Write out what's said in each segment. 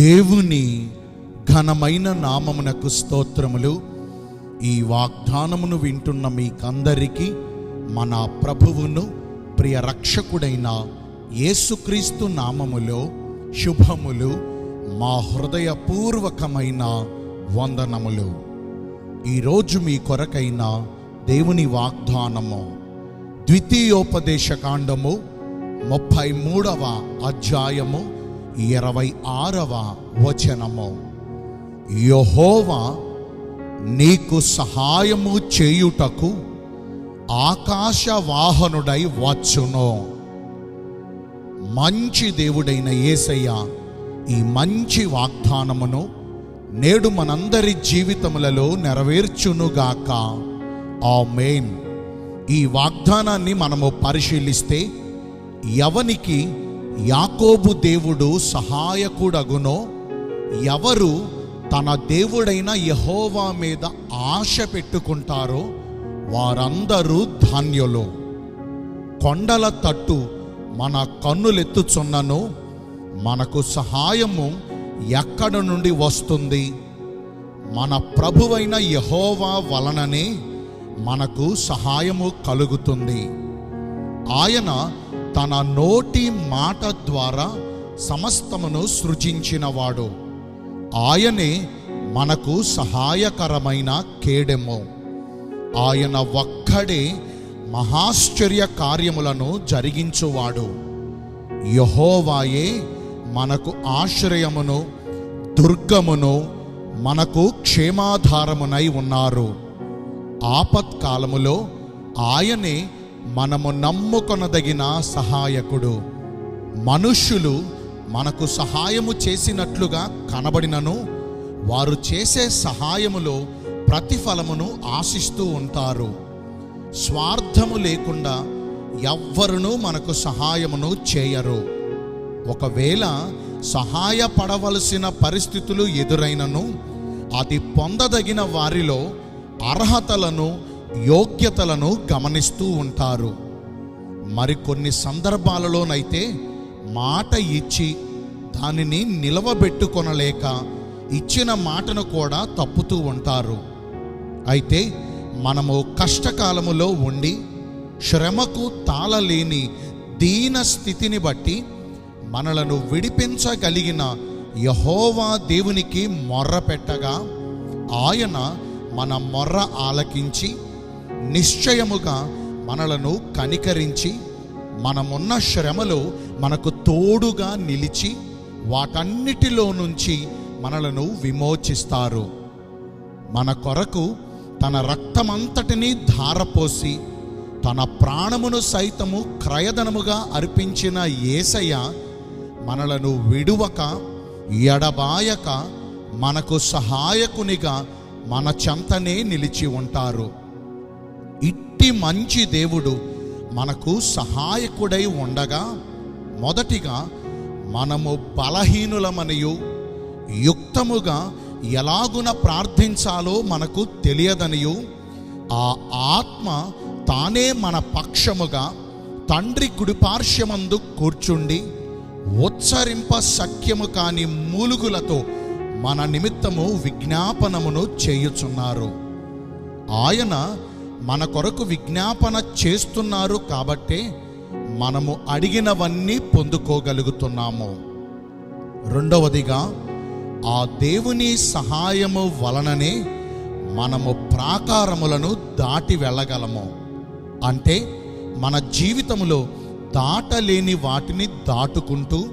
దేవుని ఘనమైన నామమునకు స్తోత్రములు. ఈ వాగ్దానమును వింటున్న మీకందరికీ మన ప్రభువును ప్రియ రక్షకుడైన యేసుక్రీస్తు నామములో శుభములు మా హృదయపూర్వకమైన వందనములు. ఈరోజు మీ కొరకైన దేవుని వాగ్దానము ద్వితీయోపదేశ కాండము ముప్పై మూడవ అధ్యాయము ఇరవై ఆరవ వచనము. యహోవా నీకు సహాయము చేయుటకు ఆకాశ వాహనుడై వచ్చును. మంచి దేవుడైన యేసయ్య ఈ మంచి వాగ్దానమును నేడు మనందరి జీవితములలో నెరవేర్చునుగాక. మెయిన్ ఈ వాగ్దానాన్ని మనము పరిశీలిస్తే ఎవనికి యాకోబు దేవుడు సహాయకుడగునో ఎవరు తన దేవుడైన యహోవా మీద ఆశ పెట్టుకుంటారో వారందరూ ధాన్యులు. కొండల తట్టు మన కన్నులెత్తుచున్నను మనకు సహాయము ఎక్కడ నుండి వస్తుంది? మన ప్రభువైన యహోవా వలననే మనకు సహాయము కలుగుతుంది. ఆయన తన నోటి మాట ద్వారా సమస్తమును సృజించినవాడు. ఆయనే మనకు సహాయకరమైన కేడెము. ఆయన ఒక్కడే మహాశ్చర్య కార్యములను జరిగించువాడు. యహోవాయే మనకు ఆశ్రయమును దుర్గమును మనకు క్షేమాధారమునై ఉన్నారు. ఆపత్కాలములో ఆయనే మనము నమ్ముకొనదగిన సహాయకుడు. మనుష్యులు మనకు సహాయము చేసినట్లుగా కనబడినను వారు చేసే సహాయములో ప్రతిఫలమును ఆశిస్తూ ఉంటారు. స్వార్థము లేకుండా ఎవ్వరునూ మనకు సహాయమును చేయరు. ఒకవేళ సహాయపడవలసిన పరిస్థితులు ఎదురైనను అది పొందదగిన వారిలో అర్హతలను యోగ్యతలను గమనిస్తూ ఉంటారు. మరికొన్ని సందర్భాలలోనైతే మాట ఇచ్చి దానిని నిలవబెట్టుకొనలేక ఇచ్చిన మాటను కూడా తప్పుతూ ఉంటారు. అయితే మనము కష్టకాలములో ఉండి శ్రమకు తాళలేని దీన స్థితిని బట్టి మనలను విడిపించగలిగిన యహోవా దేవునికి మొర్ర పెట్టగా ఆయన మన మొర్ర ఆలకించి నిశ్చయముగా మనలను కనికరించి మనమున్న శ్రమలో మనకు తోడుగా నిలిచి వాటన్నిటిలో నుంచి మనలను విమోచిస్తారు. మన కొరకు తన రక్తమంతటినీ ధారపోసి తన ప్రాణమును సైతము క్రయధనముగా అర్పించిన ఏసయ్య మనలను విడువక ఎడబాయక మనకు సహాయకునిగా మన చెంతనే నిలిచి ఉంటారు. ఇట్టి మంచి దేవుడు మనకు సహాయకుడై ఉండగా మొదటిగా మనము బలహీనులమనియు యుక్తముగా ఎలాగున ప్రార్థించాలో మనకు తెలియదనియు ఆ ఆత్మ తానే మన పక్షముగా తండ్రి కుడిపార్శ్వమందు కూర్చుండి ఉచ్చరింప సఖ్యము కాని మూలుగులతో మన నిమిత్తము విజ్ఞాపనమును చేయుచున్నారు. ఆయన మన కొరకు విజ్ఞాపన చేస్తున్నారు కాబట్టే మనము అడిగినవన్నీ పొందుకోగలుగుతున్నాము. రెండవదిగా ఆ దేవుని సహాయము వలననే మనము ప్రాకారములను దాటి వెళ్ళగలము. అంటే మన జీవితంలో దాటలేని వాటిని దాటుకుంటూ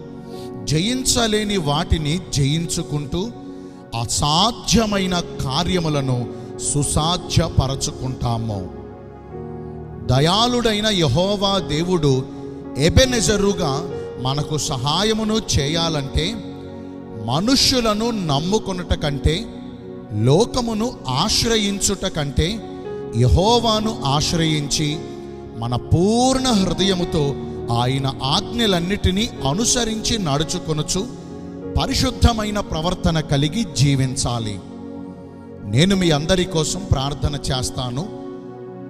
జయించలేని వాటిని జయించుకుంటూ అసాధ్యమైన కార్యములను సుసాధ్యపరచుకుంటాము. దయాళుడైన యహోవా దేవుడు ఎబెనెజరుగా మనకు సహాయమును చేయాలంటే మనుష్యులను నమ్ముకొనుట కంటే లోకమును ఆశ్రయించుట కంటే యహోవాను ఆశ్రయించి మన పూర్ణ హృదయముతో ఆయన ఆజ్ఞలన్నిటినీ అనుసరించి నడుచుకొనుచు పరిశుద్ధమైన ప్రవర్తన కలిగి జీవించాలి. నేను మీ అందరి కోసం ప్రార్థన చేస్తాను.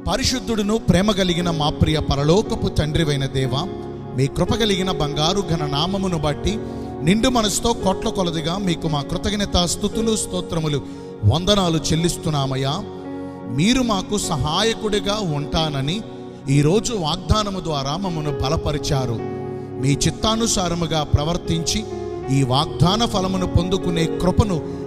పరిశుద్ధుడును ప్రేమ కలిగిన మా ప్రియ పరలోకపు తండ్రివైన దేవ మీ కృప కలిగిన బంగారు ఘన నామమును బట్టి నిండు మనసుతో కొట్ల కొలదిగా మీకు మా కృతజ్ఞత స్థుతులు స్తోత్రములు వందనాలు చెల్లిస్తున్నామయ్యా. మీరు మాకు సహాయకుడిగా ఉంటానని ఈరోజు వాగ్దానము ద్వారా మమ్మను బలపరిచారు. మీ చిత్తానుసారముగా ప్రవర్తించి ఈ వాగ్దాన ఫలమును పొందుకునే కృపను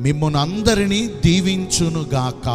మిమ్మునందరినీ దీవించునుగాక.